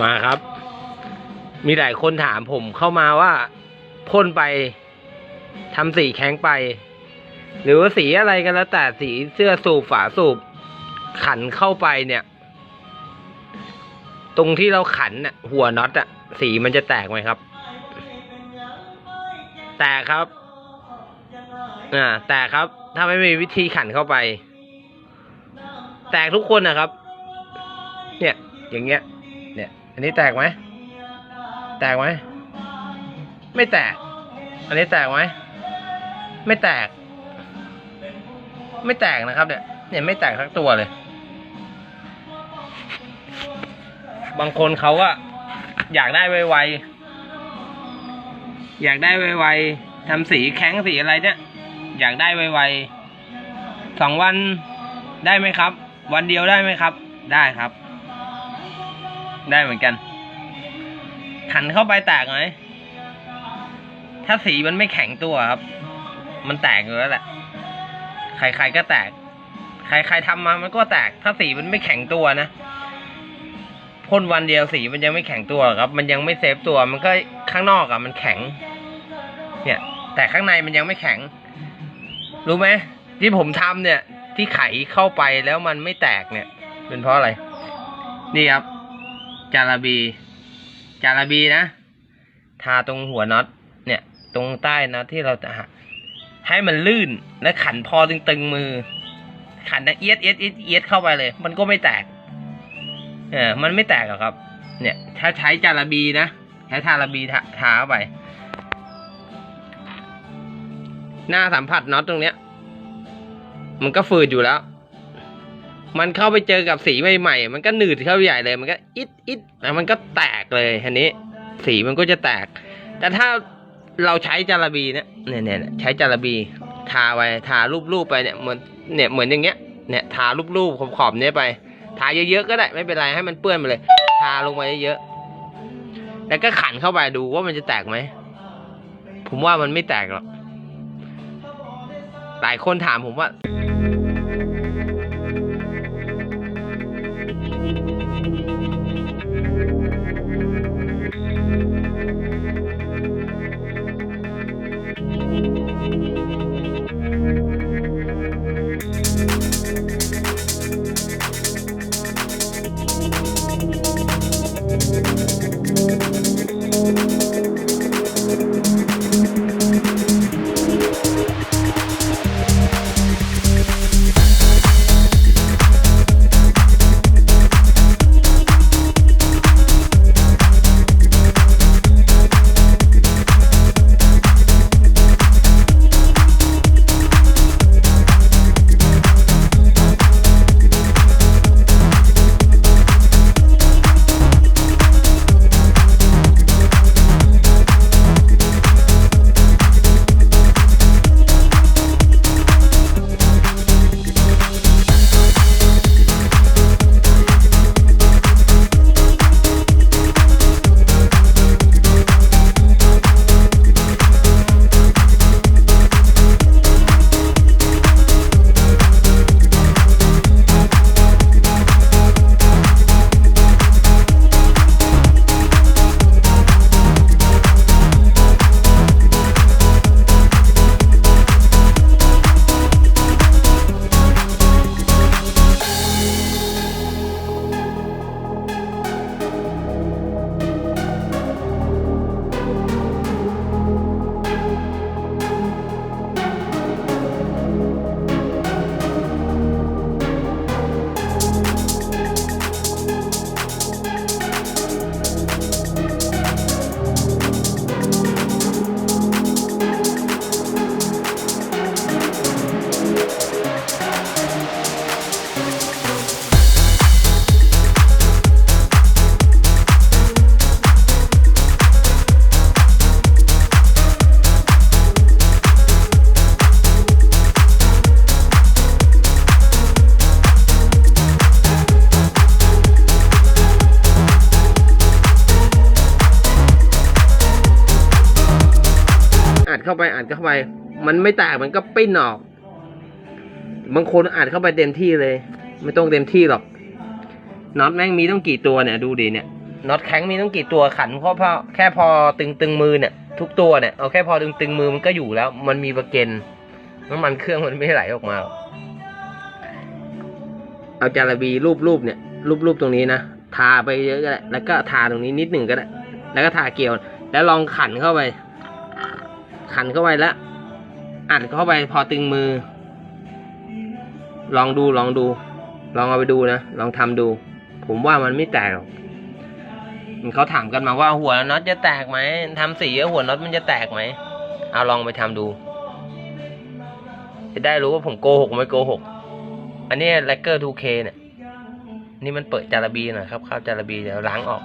มาครับ มีหลายคนถามผมเข้ามาว่าพ่นไปทำสีแข็งไป หรือว่าสีอะไรกันแล้วแต่สีเสื้อสูบฝาสูบ ขันเข้าไปเนี่ย ตรงที่เราขันน่ะ หัวน็อตอะสีมันจะแตกไหมครับ แตกครับอ่าแตกครับ ถ้าไม่มีวิธีขันเข้าไป แตกทุกคนนะครับ เนี่ยอย่างเงี้ยเนี่ยอันนี้แตกไหมแตกไหมไม่แตก อันนี้แตกไหมไม่แตก ไม่แตกนะครับ เนี่ยเนี่ยไม่แตกทั้งตัวเลย บางคนเขาก็อยากได้ไวๆอยากได้ไวๆทำสีแข็งสีอะไรเนี่ยอยากได้ไวๆสองวันได้ไหมครับ วันเดียวได้ไหมครับ ได้ครับ ได้เหมือนกัน ขันเข้าไปแตกไหมถ้าสีมันไม่แข็งตัวครับ มันแตกอยู่แล้วแหละ ใครๆก็แตก ใครๆทำมามันก็แตก ถ้าสีมันไม่แข็งตัวนะพ่นวันเดียวสีมันยังไม่แข็งตัวครับ มันยังไม่เซฟตัว มันก็ข้างนอกอะมันแข็ง เนี่ย แต่ข้างในมันยังไม่แข็ง รู้ไหมที่ผมทำเนี่ย ที่ไขเข้าไปแล้วมันไม่แตกเนี่ย เป็นเพราะอะไร นี่ครับ จาระบี จาระบีนะ ทาตรงหัวน็อต เนี่ย ตรงใต้น็อตที่เราจะหักให้มันลื่นและขันพอตึงๆมือ ขันนะเอียดเอียดเอียดเอียดเข้าไปเลย มันก็ไม่แตกเออมันไม่แตกหรอกครับ เนี่ย ถ้าใช้จาระบีนะใช้ทาระบีทาทาเข้าไป หน้าสัมผัสน็อตตรงเนี้ย มันก็ฝืดอยู่แล้ว มันเข้าไปเจอกับสีใหม่ๆมันก็หนืดเข้าใหญ่เลยมันก็อิดอิดแล้วมันก็แตกเลยทีนี้ สีมันก็จะแตก แต่ถ้าเราใช้จาระบีเนี่ยเนี่ยเนี่ยใช้จาระบี ทาไปทารูปๆไปเนี่ยเหมือนเนี่ยเหมือนอย่างเงี้ยเนี่ยทารูปๆขอบๆเนี้ยไป ทาเยอะๆก็ได้ไม่เป็นไรให้มันเปื้อนไปเลย ทาลงไปเยอะๆแล้วก็ขันเข้าไปดูว่ามันจะแตกไหมผมว่ามันไม่แตกหรอกหลายคนถามผมว่า เข้าไปอัดเข้าไป มันไม่แตกมันก็ปิ้นออก บางคนอัดเข้าไปเต็มที่เลย ไม่ต้องเต็มที่หรอกน็อตแม่งมีต้องกี่ตัวเนี่ยดูดิเนี่ยน็อตแข็งมีต้องกี่ตัวขันเพราะพอแค่พอตึงตึงมือเนี่ย ทุกตัวเนี่ยเอาแค่พอตึงตึงมือมันก็อยู่แล้ว มันมีประเกนน้ำมันเครื่องมันไม่ไหลออกมา เอาจาระบีรูปรูปเนี่ย รูปรูปตรงนี้นะทาไปเยอะก็ได้แล้วก็ทาตรงนี้นิดหนึ่งก็ได้ แล้วก็ทาเกลียว แล้วลองขันเข้าไป ขันเข้าไปแล้ว อัดเข้าไปพอตึงมือ ลองดูลองดู ลองเอาไปดูนะ ลองทำดู ผมว่ามันไม่แตกหรอกเขาถามกันมาว่าหัวน็อตจะแตกไหมทำสีแล้วหัวน็อตมันจะแตกไหมเอาลองไปทำดู จะได้รู้ว่าผมโกหกไม่โกหก อันนี้แลกเกอร์ 2K เนี่ย นี่มันเปิดจาระบีนะครับ เข้าจาระบีเดี๋ยวล้างออก